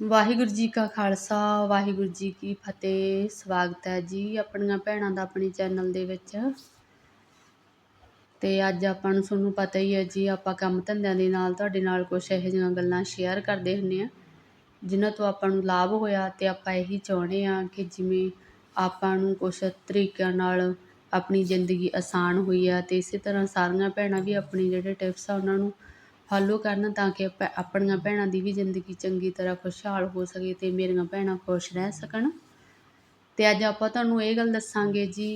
ਵਾਹਿਗੁਰੂ ਜੀ ਕਾ ਖਾਲਸਾ, ਵਾਹਿਗੁਰੂ ਜੀ ਕੀ ਫਤਿਹ। ਸਵਾਗਤ ਹੈ ਜੀ ਆਪਣੀਆਂ ਭੈਣਾਂ ਦਾ ਆਪਣੇ ਚੈਨਲ ਦੇ ਵਿੱਚ। ਤੇ ਅੱਜ ਆਪਾਂ ਨੂੰ ਤੁਹਾਨੂੰ ਪਤਾ ਹੀ ਹੈ ਜੀ, ਆਪਾਂ ਕੰਮ ਧੰਦਿਆਂ ਦੇ ਨਾਲ ਤੁਹਾਡੇ ਨਾਲ ਕੁਝ ਇਹੋ ਜਿਹੀਆਂ ਗੱਲਾਂ ਸ਼ੇਅਰ ਕਰਦੇ ਹੁੰਨੇ ਆ ਜਿਨ੍ਹਾਂ ਤੋਂ ਆਪਾਂ ਨੂੰ ਲਾਭ ਹੋਇਆ ਤੇ ਆਪਾਂ ਇਹੀ ਚਾਹੁੰਦੇ ਆ ਕਿ ਜਿਵੇਂ ਆਪਾਂ ਨੂੰ ਕੁਝ ਤਰੀਕਿਆਂ ਨਾਲ ਆਪਣੀ ਜ਼ਿੰਦਗੀ ਆਸਾਨ ਹੋਈ ਆ ਤੇ ਇਸੇ ਤਰ੍ਹਾਂ ਸਾਰੀਆਂ ਭੈਣਾਂ ਵੀ ਆਪਣੇ ਜਿਹੜੇ ਟਿਪਸ ਆ ਉਹਨਾਂ ਨੂੰ ਫਾਲੋ ਕਰਨ ਤਾਂ ਕਿ ਆਪਣੀਆਂ ਭੈਣਾਂ ਦੀ ਵੀ ਜ਼ਿੰਦਗੀ ਚੰਗੀ ਤਰ੍ਹਾਂ ਖੁਸ਼ਹਾਲ ਹੋ ਸਕੇ ਅਤੇ ਮੇਰੀਆਂ ਭੈਣਾਂ ਖੁਸ਼ ਰਹਿ ਸਕਣ। ਅਤੇ ਅੱਜ ਆਪਾਂ ਤੁਹਾਨੂੰ ਇਹ ਗੱਲ ਦੱਸਾਂਗੇ ਜੀ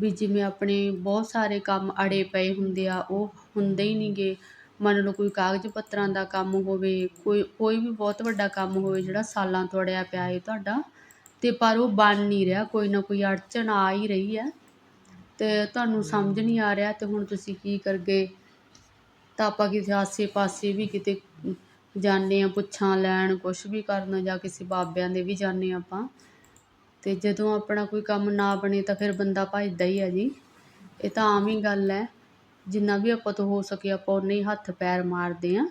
ਵੀ ਜਿਵੇਂ ਆਪਣੇ ਬਹੁਤ ਸਾਰੇ ਕੰਮ ਅੜੇ ਪਏ ਹੁੰਦੇ ਆ, ਉਹ ਹੁੰਦੇ ਹੀ ਨਹੀਂਗੇ। ਮੰਨ ਲਓ ਕੋਈ ਕਾਗਜ਼ ਪੱਤਰਾਂ ਦਾ ਕੰਮ ਹੋਵੇ, ਕੋਈ ਕੋਈ ਵੀ ਬਹੁਤ ਵੱਡਾ ਕੰਮ ਹੋਵੇ ਜਿਹੜਾ ਸਾਲਾਂ ਤੋਂ ਅੜਿਆ ਪਿਆ ਹੈ ਤੁਹਾਡਾ ਅਤੇ ਪਰ ਉਹ ਬਣ ਨਹੀਂ ਰਿਹਾ, ਕੋਈ ਨਾ ਕੋਈ ਅੜਚਨ ਆ ਹੀ ਰਹੀ ਹੈ। ਅਤੇ ਤੁਹਾਨੂੰ ਸਮਝ ਨਹੀਂ ਆ ਰਿਹਾ ਅਤੇ ਹੁਣ ਤੁਸੀਂ ਕੀ ਕਰਗੇ? ਤਾਂ ਆਪਾਂ ਕਿਸੇ ਆਸੇ ਪਾਸੇ ਵੀ ਕਿਤੇ ਜਾਂਦੇ ਹਾਂ, ਪੁੱਛਾਂ ਲੈਣ, ਕੁਛ ਵੀ ਕਰਨ ਜਾਂ ਕਿਸੇ ਬਾਬਿਆਂ ਦੇ ਵੀ ਜਾਂਦੇ ਹਾਂ ਆਪਾਂ। ਅਤੇ ਜਦੋਂ ਆਪਣਾ ਕੋਈ ਕੰਮ ਨਾ ਬਣੇ ਤਾਂ ਫਿਰ ਬੰਦਾ ਭੱਜਦਾ ਹੀ ਆ ਜੀ। ਇਹ ਤਾਂ ਆਮ ਹੀ ਗੱਲ ਹੈ। ਜਿੰਨਾ ਵੀ ਆਪਾਂ ਤੋਂ ਹੋ ਸਕੇ ਆਪਾਂ ਉਨੇ ਹੀ ਹੱਥ ਪੈਰ ਮਾਰਦੇ ਹਾਂ।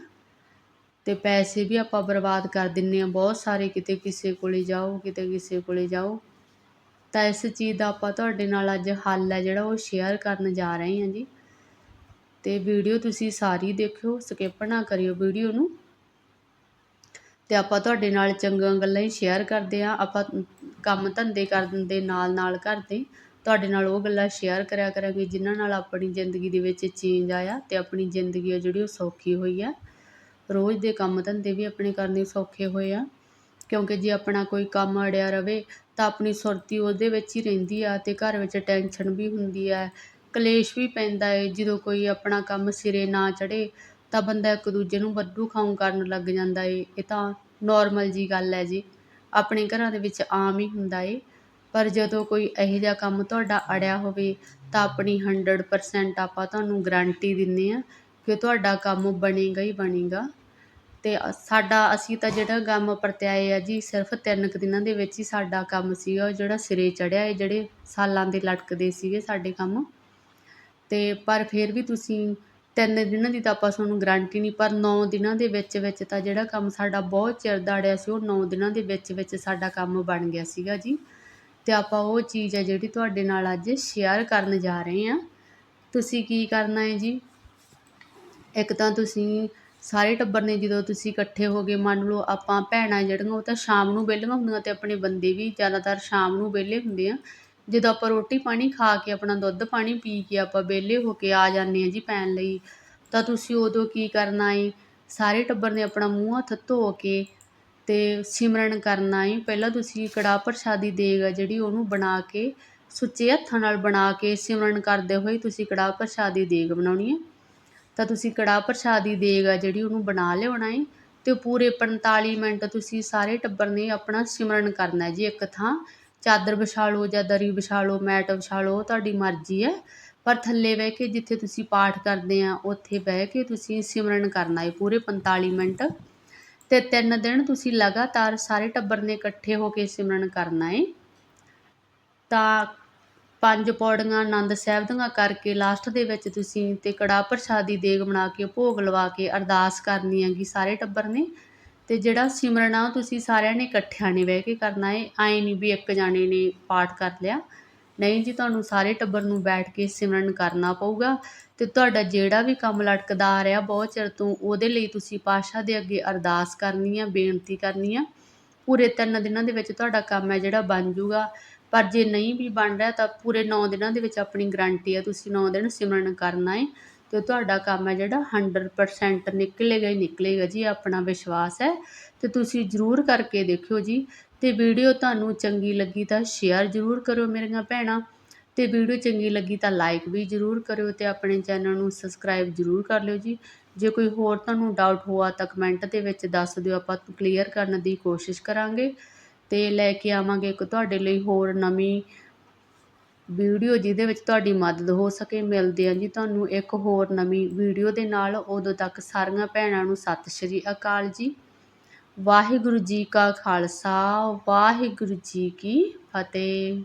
ਅਤੇ ਪੈਸੇ ਵੀ ਆਪਾਂ ਬਰਬਾਦ ਕਰ ਦਿੰਦੇ ਹਾਂ। ਬਹੁਤ ਸਾਰੇ ਕਿਤੇ ਕਿਸੇ ਕੋਲ ਜਾਓ, ਕਿਤੇ ਕਿਸੇ ਕੋਲ ਜਾਓ। ਤਾਂ ਇਸ ਚੀਜ਼ ਦਾ ਆਪਾਂ ਤੁਹਾਡੇ ਨਾਲ ਅੱਜ ਹੱਲ ਹੈ ਜਿਹੜਾ ਉਹ ਸ਼ੇਅਰ ਕਰਨ ਜਾ ਰਹੇ ਹਾਂ ਜੀ। ਅਤੇ ਵੀਡੀਓ ਤੁਸੀਂ ਸਾਰੀ ਦੇਖਿਓ ਸਕਿੱਪ ਨਾ ਕਰਿਓ ਵੀਡੀਓ ਨੂੰ। ਅਤੇ ਆਪਾਂ ਤੁਹਾਡੇ ਨਾਲ ਚੰਗੀਆਂ ਗੱਲਾਂ ਹੀ ਸ਼ੇਅਰ ਕਰਦੇ ਹਾਂ। ਆਪਾਂ ਕੰਮ ਧੰਦੇ ਕਰਨ ਦੇ ਨਾਲ ਨਾਲ ਕਰਦੇ। ਤੁਹਾਡੇ ਨਾਲ ਉਹ ਗੱਲਾਂ ਸ਼ੇਅਰ ਕਰਿਆ ਕਰਾਂਗੇ, ਜਿਨ੍ਹਾਂ ਨਾਲ ਆਪਣੀ ਜ਼ਿੰਦਗੀ ਦੇ ਵਿੱਚ ਚੇਂਜ ਆਇਆ ਅਤੇ ਆਪਣੀ ਜ਼ਿੰਦਗੀ ਆ ਜਿਹੜੀ ਉਹ ਸੌਖੀ ਹੋਈ ਆ। ਰੋਜ਼ ਦੇ ਕੰਮ ਧੰਦੇ ਵੀ ਆਪਣੇ ਕਰਨੇ ਸੌਖੇ ਹੋਏ ਆ। ਕਿਉਂਕਿ ਜੇ ਆਪਣਾ ਕੋਈ ਕੰਮ ਅੜਿਆ ਰਵੇ, ਤਾਂ ਆਪਣੀ ਸੁਰਤੀ ਉਹਦੇ ਵਿੱਚ ਹੀ ਰਹਿੰਦੀ ਆ ਅਤੇ ਘਰ ਵਿੱਚ ਟੈਨਸ਼ਨ ਵੀ ਹੁੰਦੀ ਹੈ ਕਲੇਸ਼ ਵੀ ਪੈਂਦਾ ਏ, ਜਦੋਂ ਕੋਈ ਆਪਣਾ ਕੰਮ ਸਿਰੇ ਨਾ ਚੜ੍ਹੇ, ਤਾਂ ਬੰਦਾ ਇੱਕ ਦੂਜੇ ਨੂੰ ਵੱਢੂ ਖਾਉ ਕਰਨ ਲੱਗ ਜਾਂਦਾ ਏ। ਇਹ ਤਾਂ ਨੋਰਮਲ ਜਿਹੀ ਗੱਲ ਹੈ ਜੀ। ਆਪਣੇ ਘਰਾਂ ਦੇ ਵਿੱਚ ਆਮ ਹੀ ਹੁੰਦਾ ਏ। ਪਰ ਜਦੋਂ ਕੋਈ ਇਹੋ ਜਿਹਾ ਕੰਮ ਤੁਹਾਡਾ ਅੜਿਆ ਹੋਵੇ, ਤਾਂ ਆਪਣੀ 100% ਆਪਾਂ ਤੁਹਾਨੂੰ ਗਰੰਟੀ ਦਿੰਦੇ ਹਾਂ ਕਿ ਤੁਹਾਡਾ ਕੰਮ ਬਣੇਗਾ ਹੀ ਬਣੇਗਾ। ਅਤੇ ਸਾਡਾ, ਅਸੀਂ ਤਾਂ ਜਿਹੜਾ ਕੰਮ ਪਰਤਿਆਏ ਆ ਜੀ, ਸਿਰਫ ਤਿੰਨ ਕੁ ਦਿਨਾਂ ਦੇ ਵਿੱਚ ਹੀ ਸਾਡਾ ਕੰਮ ਸੀਗਾ, ਉਹ ਜਿਹੜਾ ਸਿਰੇ ਚੜ੍ਹਿਆ ਏ, ਜਿਹੜੇ ਸਾਲਾਂ ਦੇ ਲਟਕਦੇ ਸੀਗੇ ਸਾਡੇ ਕੰਮ। ਅਤੇ ਪਰ ਫਿਰ ਵੀ ਤੁਸੀਂ ਤਿੰਨ ਦਿਨਾਂ ਦੀ ਤਾਂ ਆਪਾਂ ਤੁਹਾਨੂੰ ਗਰੰਟੀ ਨਹੀਂ, ਪਰ 9 ਦਿਨਾਂ ਦੇ ਵਿੱਚ ਵਿੱਚ ਤਾਂ ਜਿਹੜਾ ਕੰਮ ਸਾਡਾ ਬਹੁਤ ਚਿਰ ਦਾ ਅੜਿਆ ਸੀ, ਉਹ 9 ਦਿਨਾਂ ਦੇ ਵਿੱਚ ਵਿੱਚ ਸਾਡਾ ਕੰਮ ਬਣ ਗਿਆ ਸੀਗਾ ਜੀ। ਅਤੇ ਆਪਾਂ ਉਹ ਚੀਜ਼ ਹੈ ਜਿਹੜੀ ਤੁਹਾਡੇ ਨਾਲ ਅੱਜ ਸ਼ੇਅਰ ਕਰਨ ਜਾ ਰਹੇ ਹਾਂ। ਤੁਸੀਂ ਕੀ ਕਰਨਾ ਹੈ ਜੀ? ਇੱਕ ਤਾਂ ਤੁਸੀਂ ਸਾਰੇ ਟੱਬਰ ਨੇ ਜਦੋਂ ਤੁਸੀਂ ਇਕੱਠੇ ਹੋ ਗਏ, ਮੰਨ ਲਓ ਆਪਾਂ ਭੈਣਾਂ ਜਿਹੜੀਆਂ, ਉਹ ਤਾਂ ਸ਼ਾਮ ਨੂੰ ਵਿਹਲੀਆਂ ਹੁੰਦੀਆਂ ਅਤੇ ਆਪਣੇ ਬੰਦੇ ਵੀ ਜ਼ਿਆਦਾਤਰ ਸ਼ਾਮ ਨੂੰ ਵਿਹਲੇ ਹੁੰਦੇ ਆ। ਜਦੋਂ ਆਪਾਂ ਰੋਟੀ ਪਾਣੀ ਖਾ ਕੇ ਆਪਣਾ ਦੁੱਧ ਪਾਣੀ ਪੀ ਕੇ ਆਪਾਂ ਵਿਹਲੇ ਹੋ ਕੇ ਆ ਜਾਂਦੇ ਹਾਂ ਜੀ ਪੈਣ ਲਈ, ਤਾਂ ਤੁਸੀਂ ਉਦੋਂ ਕੀ ਕਰਨਾ ਏ ਸਾਰੇ ਟੱਬਰ ਨੇ ਆਪਣਾ ਮੂੰਹ ਹੱਥ ਧੋ ਕੇ ਅਤੇ ਸਿਮਰਨ ਕਰਨਾ ਏ ਪਹਿਲਾਂ ਤੁਸੀਂ ਕੜਾਹ ਪ੍ਰਸ਼ਾਦੀ ਦੇਗ ਆ ਜਿਹੜੀ ਉਹਨੂੰ ਬਣਾ ਕੇ, ਸੁੱਚੇ ਹੱਥਾਂ ਨਾਲ ਬਣਾ ਕੇ ਸਿਮਰਨ ਕਰਦੇ ਹੋਏ ਤੁਸੀਂ ਕੜਾਹ ਪ੍ਰਸ਼ਾਦੀ ਦੇਗ ਬਣਾਉਣੀ ਹੈ। ਤਾਂ ਤੁਸੀਂ ਕੜਾਹ ਪ੍ਰਸ਼ਾਦੀ ਦੇਗ ਆ ਜਿਹੜੀ ਉਹਨੂੰ ਬਣਾ ਲਿਆਉਣਾ ਏ ਤੇ ਪੂਰੇ 45 ਮਿੰਟ ਤੁਸੀਂ ਸਾਰੇ ਟੱਬਰ ਨੇ ਆਪਣਾ ਸਿਮਰਨ ਕਰਨਾ ਜੀ ਇੱਕ ਥਾਂ। ਚਾਦਰ ਵਿਛਾ ਲਓ ਜਾਂ ਦਰੀ ਵਿਛਾ ਲਓ, ਮੈਟ ਵਿਛਾ ਲਓ ਤੁਹਾਡੀ ਮਰਜ਼ੀ ਹੈ। ਪਰ ਥੱਲੇ ਬਹਿ ਕੇ ਜਿੱਥੇ ਤੁਸੀਂ ਪਾਠ ਕਰਦੇ ਆ, ਉੱਥੇ ਬਹਿ ਕੇ ਤੁਸੀਂ ਸਿਮਰਨ ਕਰਨਾ ਹੈ ਪੂਰੇ 45 ਮਿੰਟ। ਅਤੇ ਤਿੰਨ ਦਿਨ ਤੁਸੀਂ ਲਗਾਤਾਰ ਸਾਰੇ ਟੱਬਰ ਨੇ ਇਕੱਠੇ ਹੋ ਕੇ ਸਿਮਰਨ ਕਰਨਾ ਹੈ। ਤਾਂ ਪੰਜ ਪੌੜੀਆਂ ਆਨੰਦ ਸਾਹਿਬ ਦੀਆਂ ਕਰਕੇ ਲਾਸਟ ਦੇ ਵਿੱਚ ਤੁਸੀਂ ਅਤੇ ਕੜਾਹ ਪ੍ਰਸ਼ਾਦ ਦੀ ਦੇਗ ਬਣਾ ਕੇ, ਭੋਗ ਲਵਾ ਕੇ ਅਰਦਾਸ ਕਰਨੀ ਹੈਗੀ ਸਾਰੇ ਟੱਬਰ ਨੇ। ਅਤੇ ਜਿਹੜਾ ਸਿਮਰਨ ਆ, ਤੁਸੀਂ ਸਾਰਿਆਂ ਨੇ ਇਕੱਠਿਆਂ ਨੇ ਬਹਿ ਕੇ ਕਰਨਾ ਏ ਐ ਨਹੀਂ ਵੀ ਇੱਕ ਜਾਣੇ ਨੇ ਪਾਠ ਕਰ ਲਿਆ। ਨਹੀਂ ਜੀ, ਤੁਹਾਨੂੰ ਸਾਰੇ ਟੱਬਰ ਨੂੰ ਬੈਠ ਕੇ ਸਿਮਰਨ ਕਰਨਾ ਪਊਗਾ ਅਤੇ ਤੁਹਾਡਾ ਜਿਹੜਾ ਵੀ ਕੰਮ ਲਟਕਦਾ ਆ ਰਿਹਾ ਬਹੁਤ ਚਿਰ ਤੋਂ, ਉਹਦੇ ਲਈ ਤੁਸੀਂ ਪਾਤਸ਼ਾਹ ਦੇ ਅੱਗੇ ਅਰਦਾਸ ਕਰਨੀ ਆ, ਬੇਨਤੀ ਕਰਨੀ ਆ। ਪੂਰੇ ਤਿੰਨ ਦਿਨਾਂ ਦੇ ਵਿੱਚ ਤੁਹਾਡਾ ਕੰਮ ਹੈ ਜਿਹੜਾ ਬਣ ਜੂਗਾ। ਪਰ ਜੇ ਨਹੀਂ ਵੀ ਬਣ ਰਿਹਾ, ਤਾਂ ਪੂਰੇ ਨੌ ਦਿਨਾਂ ਦੇ ਵਿੱਚ ਆਪਣੀ ਗਰੰਟੀ ਹੈ ਤੁਸੀਂ ਨੌ ਦਿਨ ਸਿਮਰਨ ਕਰਨਾ ਏ। ਅਤੇ ਤੁਹਾਡਾ ਕੰਮ ਹੈ ਜਿਹੜਾ 100% ਨਿਕਲੇਗਾ ਹੀ ਨਿਕਲੇਗਾ ਜੀ, ਆਪਣਾ ਵਿਸ਼ਵਾਸ ਹੈ। ਅਤੇ ਤੁਸੀਂ ਜ਼ਰੂਰ ਕਰਕੇ ਦੇਖਿਓ ਜੀ ਅਤੇ ਵੀਡੀਓ ਤੁਹਾਨੂੰ ਚੰਗੀ ਲੱਗੀ ਤਾਂ ਸ਼ੇਅਰ ਜ਼ਰੂਰ ਕਰਿਓ ਮੇਰੀਆਂ ਭੈਣਾਂ ਅਤੇ ਵੀਡੀਓ ਚੰਗੀ ਲੱਗੀ ਤਾਂ ਲਾਈਕ ਵੀ ਜ਼ਰੂਰ ਕਰਿਓ ਅਤੇ ਆਪਣੇ ਚੈਨਲ ਨੂੰ ਸਬਸਕ੍ਰਾਈਬ ਜ਼ਰੂਰ ਕਰ ਲਿਓ ਜੀ। ਜੇ ਕੋਈ ਹੋਰ ਤੁਹਾਨੂੰ ਡਾਊਟ ਹੋਆ ਤਾਂ ਕਮੈਂਟ ਦੇ ਵਿੱਚ ਦੱਸ ਦਿਓ, ਆਪਾਂ ਕਲੀਅਰ ਕਰਨ ਦੀ ਕੋਸ਼ਿਸ਼ ਕਰਾਂਗੇ ਅਤੇ ਲੈ ਕੇ ਆਵਾਂਗੇ ਇੱਕ ਤੁਹਾਡੇ ਲਈ ਹੋਰ ਨਵੀਂ ਵੀਡੀਓ ਜਿਹਦੇ ਵਿੱਚ ਤੁਹਾਡੀ ਮਦਦ ਹੋ ਸਕੇ, ਮਿਲਦੇ ਆਂ ਜੀ ਤੁਹਾਨੂੰ ਇੱਕ ਹੋਰ ਨਵੀਂ ਵੀਡੀਓ ਦੇ ਨਾਲ। ਉਦੋਂ ਤੱਕ ਸਾਰੀਆਂ ਭੈਣਾਂ ਨੂੰ ਸਤਿ ਸ਼੍ਰੀ ਅਕਾਲ ਜੀ। ਵਾਹਿਗੁਰੂ ਜੀ ਕਾ ਖਾਲਸਾ, ਵਾਹਿਗੁਰੂ ਜੀ ਕੀ ਫਤਿਹ।